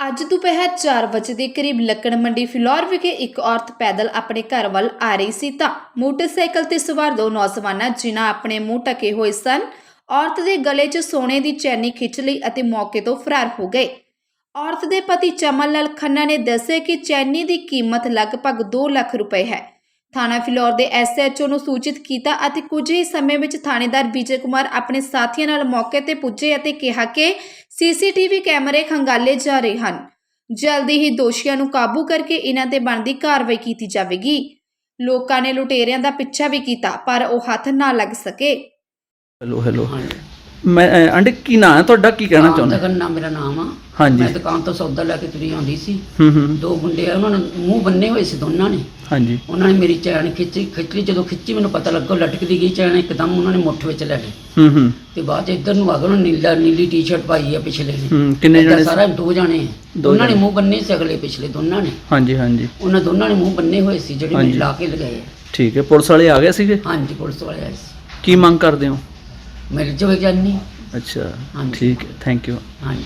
ਅੱਜ ਦੁਪਹਿਰ 4 ਵਜੇ ਦੇ ਕਰੀਬ ਲੱਕੜ ਮੰਡੀ ਫਿਲੌਰ ਵਿਖੇ ਇੱਕ ਔਰਤ ਪੈਦਲ ਆਪਣੇ ਘਰ ਵੱਲ ਆ ਰਹੀ ਸੀ ਤਾਂ ਮੋਟਰਸਾਈਕਲ ਤੇ ਸਵਾਰ ਦੋ ਨੌਜਵਾਨਾਂ, ਜਿਨ੍ਹਾਂ ਆਪਣੇ ਮੂੰਹ ਢਕੇ ਹੋਏ ਸਨ, ਔਰਤ ਦੇ ਗਲੇ 'ਚ ਸੋਨੇ ਦੀ ਚੈਨੀ ਖਿੱਚ ਲਈ ਅਤੇ ਮੌਕੇ ਤੋਂ ਫਰਾਰ ਹੋ ਗਏ। ਔਰਤ ਦੇ ਪਤੀ ਚਮਨ ਲਾਲ ਖੰਨਾ ਨੇ ਦੱਸਿਆ ਕਿ ਚੈਨੀ ਦੀ ਕੀਮਤ ਲਗਭਗ 2 ਲੱਖ ਰੁਪਏ ਹੈ। ਥਾਣਾ ਫਿਲੌਰ ਦੇ ਐਸਐਚਓ ਨੂੰ ਸੂਚਿਤ ਕੀਤਾ ਅਤੇ ਕੁਝ ਹੀ ਸਮੇਂ ਵਿੱਚ ਥਾਣੇਦਾਰ ਵਿਜੇ ਕੁਮਾਰ ਆਪਣੇ ਸਾਥੀਆਂ ਨਾਲ ਮੌਕੇ ਤੇ ਪੁੱਜੇ ਅਤੇ ਕਿਹਾ ਕਿ ਸੀਸੀਟੀਵੀ ਕੈਮਰੇ ਖੰਗਾਲੇ ਜਾ ਰਹੇ ਹਨ। ਜਲਦੀ ਹੀ ਦੋਸ਼ੀਆਂ ਨੂੰ ਕਾਬੂ ਕਰਕੇ ਇਹਨਾਂ ਤੇ ਬਣਦੀ ਕਾਰਵਾਈ ਕੀਤੀ ਜਾਵੇਗੀ। ਲੋਕਾਂ ਨੇ ਲੁਟੇਰਿਆਂ ਦਾ ਪਿੱਛਾ ਵੀ ਕੀਤਾ ਪਰ ਉਹ ਹੱਥ ਨਾ ਲੱਗ ਸਕੇ। ਹੈਲੋ ਹੈਲੋ ਹਾਂਜੀ। ਮੈਂ ਆਂਟੀ ਕੀ ਨਾਂ ਹੈ ਤੁਹਾਡਾ? ਕੀ ਕਹਿਣਾ ਚਾਹੁੰਦੇ ਗੰਨਾ ਮੇਰਾ ਨਾਮ ਆ। ਹਾਂਜੀ। ਮੈਂ ਦੁਕਾਨ ਤੋਂ ਸੌਦਾ ਲੈ ਕੇ ਤੁਰੀ ਆਉਂਦੀ ਸੀ। ਹੂੰ ਹੂੰ। ਦੋ ਮੁੰਡੇ ਆ ਉਹਨਾਂ ਨੇ ਮੂੰਹ ਬੰਨੇ ਹੋਏ ਸੀ ਦੋਨਾਂ ਨੇ। ਹਾਂਜੀ। ਉਹਨਾਂ ਨੇ ਮੇਰੀ ਚੈਨ ਖਿੱਚੀ ਖਿੱਚ ਜਦੋਂ ਖਿੱਚੀ ਮੈਨੂੰ ਪਤਾ ਲੱਗਾ ਲਟਕਦੀ ਗਈ ਚੈਨ ਇੱਕਦਮ ਉਹਨਾਂ ਨੇ ਮੁੱਠ ਵਿੱਚ ਲੈ ਲਈ। ਹੂੰ ਹੂੰ। ਤੇ ਬਾਅਦ ਚ ਇੱਧਰ ਨੂੰ ਆ ਗਏ ਉਹਨਾਂ ਨੇ ਨੀਲਾ ਨੀਲੀ ਟੀ-ਸ਼ਰਟ ਪਾਈ ਆ ਪਿਛਲੇ ਨੇ ਹੂੰ ਕਿੰਨੇ ਏਦਾਂ ਜਣੇ ਸੀ? ਸਾਰਾ ਦੋ ਜਾਣੇ। ਦੋ ਉਹਨਾਂ ਨੇ। ਮੂੰਹ ਬੰਨੇ ਸੀ ਅਗਲੇ ਪਿਛਲੇ ਦੋਨਾਂ ਨੇ। ਹਾਂਜੀ ਹਾਂਜੀ। ਉਹਨਾਂ ਦੋਨਾਂ ਨੇ ਮੂੰਹ ਬੰਨੇ ਹੋਏ ਸੀ ਜਿਹੜੇ ਹਾਂਜੀ। ਮੇਰੇ ਲਾ ਕੇ ਲਗਾਏ ਆ। ਠੀਕ ਹੈ ਪੁਲਿਸ ਵਾਲੇ ਆ ਗਏ ਸੀਗੇ? ਹਾਂਜੀ ਪੁਲਿਸ ਵਾਲੇ ਆਏ ਸੀ। ਕੀ ਮੰਗ ਕਰਦੇ ਹੋ? ਮਿਲ ਜਾਵੇ ਜਾਨੀ। ਅੱਛਾ ਹਾਂਜੀ। ਠੀਕ ਹੈ ਥੈਂਕ ਯੂ ਹਾਂਜੀ।